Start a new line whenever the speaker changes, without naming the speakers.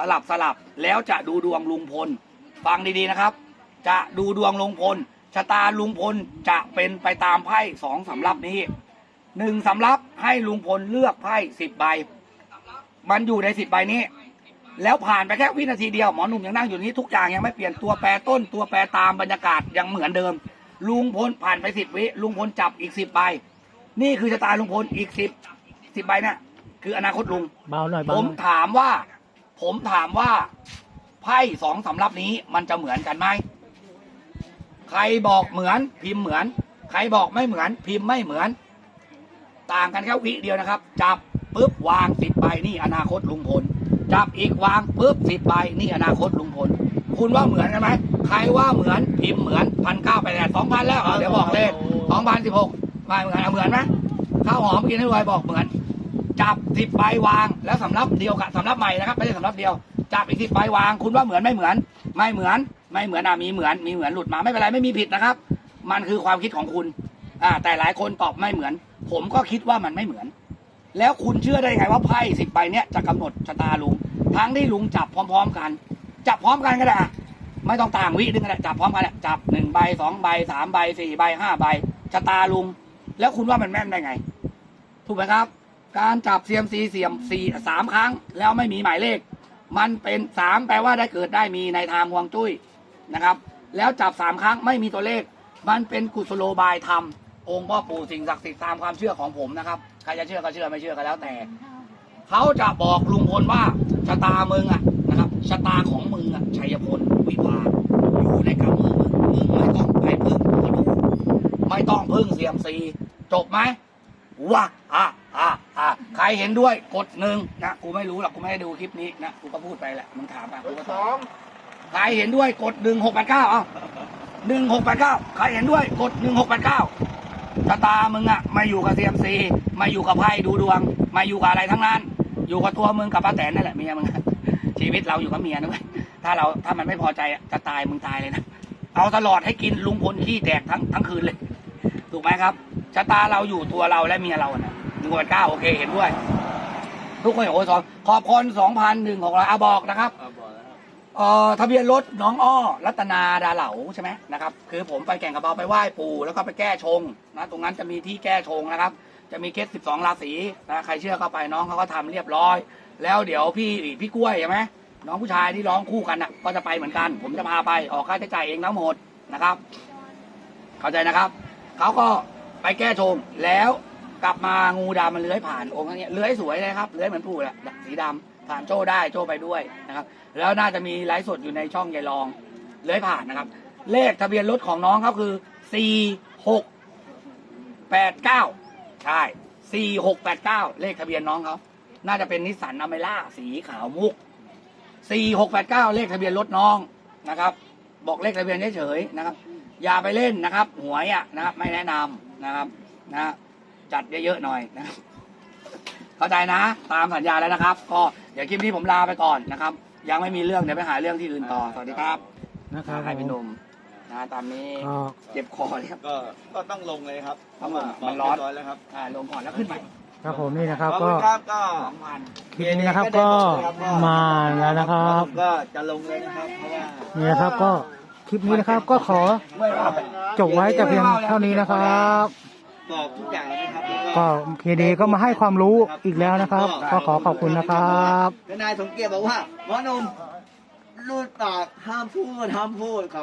สลับสลับแล้วจะดูดวงลุงพล ฟังดีๆนะครับ จะดูดวงลุงพลชะตาลุงพลจะเป็นไปตามไพ่สองสำรับนี้หนึ่งสำรับให้ลุงพลเลือกไพ่สิบใบ มันอยู่ในสิบใบนี้ แล้วผ่านไปแค่วินาทีเดียวหมอหนุ่มยังนั่งอยู่นี้ทุกอย่างยังไม่เปลี่ยนตัวแปรต้นตัวแปรตามบรรยากาศยังเหมือนเดิม ลุงพลผ่านไปสิบวิลุงพลจับอีกสิบใบ นี่คือชะตาลุงพลอีกสิบสิบใบเนี่ยคืออนาคตลุง
เบาหน่อย
ผ
เบามหน่อย
ถามว่า ผมถามว่าไพ่สองสำรับนี้มันจะเหมือนกันไหม ใครบอกเหมือนพิมพ์เหมือน ใครบอกไม่เหมือน พิมพ์ไม่เหมือน ต่างกันแค่วิเดียวนะครับ จับปุ๊บวางสิบใบนี่อนาคตลุงพล จับอีกวางปุ๊บสิบใบนี่อนาคตลุงพล คุณว่าเหมือนกันไหม ใครว่าเหมือนพิมพ์เหมือนพันเก้าไปแดดสองพันแล้วเอเดี๋ยวบอกเลขสองพันสิบหกไม่เหมือนเอาเหมือนไหมข้าวหอมกินให้รวยบอกเหมือน จับสิบใบวางแล้วสำรับเดียวกับสำรับใหม่นะครับไม่ใช่สำรับเดียวจับอีกสิบใบวาง คุณว่าเหมือนไม่เหมือน ไม่เหมือน ไม่เหมือนอะมีเหมือนมีเหมือนหลุดมาไม่เป็นไรไม่มีผิดนะครับ มันคือความคิดของคุณอ่าแต่หลายคนตอบไม่เหมือน ผมก็คิดว่ามันไม่เหมือน แล้วคุณเชื่อได้ไงว่าไพ่สิบใบเนี้ยจะกำหนดชะตาลุงทั้งที่ลุงจับพร้อม ๆ กัน จับพร้อมกันก็ได้อะไม่ต้องต่างวินึงก็ได้จับพร้อมกันอะจับหนึ่งใบสองใบสามใบสี่ใบห้าใบชะตาลุง แล้วคุณว่ามันแม่นได้ไงถูกไหมครับ การจับเซียมซีเสียมสี่สามครั้ง แล้วไม่มีหมายเลข มันเป็นสามแปลว่าได้เกิดได้มีในทางฮวงจุ้ยนะครับ แล้วจับสามครั้งไม่มีตัวเลข มันเป็นกุศโลบายธรรมองค์พ่อปู่สิ่งศักดิ์สิทธิ์ตามความเชื่อของผมนะครับใครจะเชื่อก็เชื่อไม่เชื่อก็แล้วแต่ เขาจะบอกลุงพลว่าชะตามึงอะนะครับชะตาของมึงอะชัยพลวิภาอยู่ในกำมือมึงมึงไม่ต้องไปพึ่งหมอดูไม่ต้องพึ่งเสียมซีจบไหม ว่าอะอะอะใครเห็นด้วยกดหนึ่งนะกูไม่รู้หรอกกูไม่ได้ดูคลิปนี้นะกูก็พูดไปแหละมึงถามอะกูก็ตอบใครเห็นด้วยกดหนึ่งหกแปดเก้าเอาหนึ่งหกแปดเก้าใครเห็นด้วยกดหนึ่งหกแปดเก้าชะตามึงอะมาอยู่กับเซียมซีมาอยู่กับไพ่ดูดวง มาอยู่กับอะไรทั้งนั้น อยู่กับตัวมึงกับป้าแตนนั่นแหละเมียมึงชีวิตเราอยู่กับเมียนะเว้ยถ้าเราถ้ามันไม่พอใจอะจะตายมึงตายเลยนะเอาตลอดให้กินลุงพลขี้แตกทั้งทั้งคืนเลย ถูกไหมครับ ชะตาเราอยู่ตัวเราและเมียเรานะหนึ่งพันเก้าโอเคเห็นด้วย ทุกคนโอ้ยสองขอบคนสองพันหนึ่งของเราอาบอกนะครับเอ่อทะเบียนรถน้องอ้อ รัตนาดาเหลาใช่ไหมนะครับคือผมไปแก่งกระเบาไปไหว้ปู่แล้วก็ไปแก้ชงนะตรงนั้นจะมีที่แก้ชงนะครับ จะมีเคสสิบสองราศีนะใครเชื่อเข้าไปน้องเขาก็ทำเรียบร้อย แล้วเดี๋ยวพี่พี่กล้วยใช่ไหมน้องผู้ชายที่ร้องคู่กันน่ะ ก็จะไปเหมือนกัน ผมจะพาไปออกค่าใช้จ่ายเองทั้งหมดนะครับ เข้าใจนะครับเขาก็ ไปแก้ชงแล้วกลับมางูดำมันเลื้อยผ่านองค์นี้เลื้อยสวยเลยครับเลื้อยเหมือนปู่แหละสีดำผ่านโจ้ได้โจ้ไปด้วยนะครับ แล้วน่าจะมีไลฟ์สดอยู่ในช่องยายรองเลื้อยผ่านนะครับ เลขทะเบียนรถของน้องเขาคือสี่หกแปดเก้าใช่สี่หกแปดเก้าเลขทะเบียนน้องเขาน่าจะเป็นนิสสันอเมร่าสีขาวมุกสี่หกแปดเก้าเลขทะเบียนรถน้องนะครับ บอกเลขทะเบียนเฉยๆนะครับ อย่าไปเล่นนะครับ หวยอะนะครับ ไม่แนะนำ นะครับนะจัดเยอะๆหน่อยนะครับเข้าใจนะ ตามสัญญาแล้วนะครับ ก็เดี๋ยวคลิปนี้ผมลาไปก่อนนะครับ ยังไม่มีเรื่องเดี๋ยวไปหาเรื่องที่อื่นต่อสวัสดีครับ
นะครับ
ให้พี่หนุ่มนะตามนี้
ก็
เจ็บคอเลยครับ
ก็ก็ต้องลงเลยครับ
ครับผม
เพาะว่า
มันร้อน
เยบยแล้วครับ
อ่าลงก่อนแล้วขึ้นใหม่
ครับผมนี่นะครับ
ขอบ
ก็
คุณครับก็
สองพัน
คลิปนี้นะครับก็มาแล้วนะครับ
ผมก็จะลงเลยนะครับเพราะว่า
นี่นะครับก็ คลิปนี้นะครับ ก็ขอ
เมื่อยเปล่า
จบไว้แต่เพียงเท่านี้นะครับ
บอกทุกอย่างแล้วนะครับแล้ว
ก็พีดีก็มาให้ความรู้อีกแล้วนะครับ ก็ขอขอบคุณนะครับ
ทนายสมเกียรติบอกว่าหมอหนุ่มรูดปากห้ามพูดห้ามพูดครับ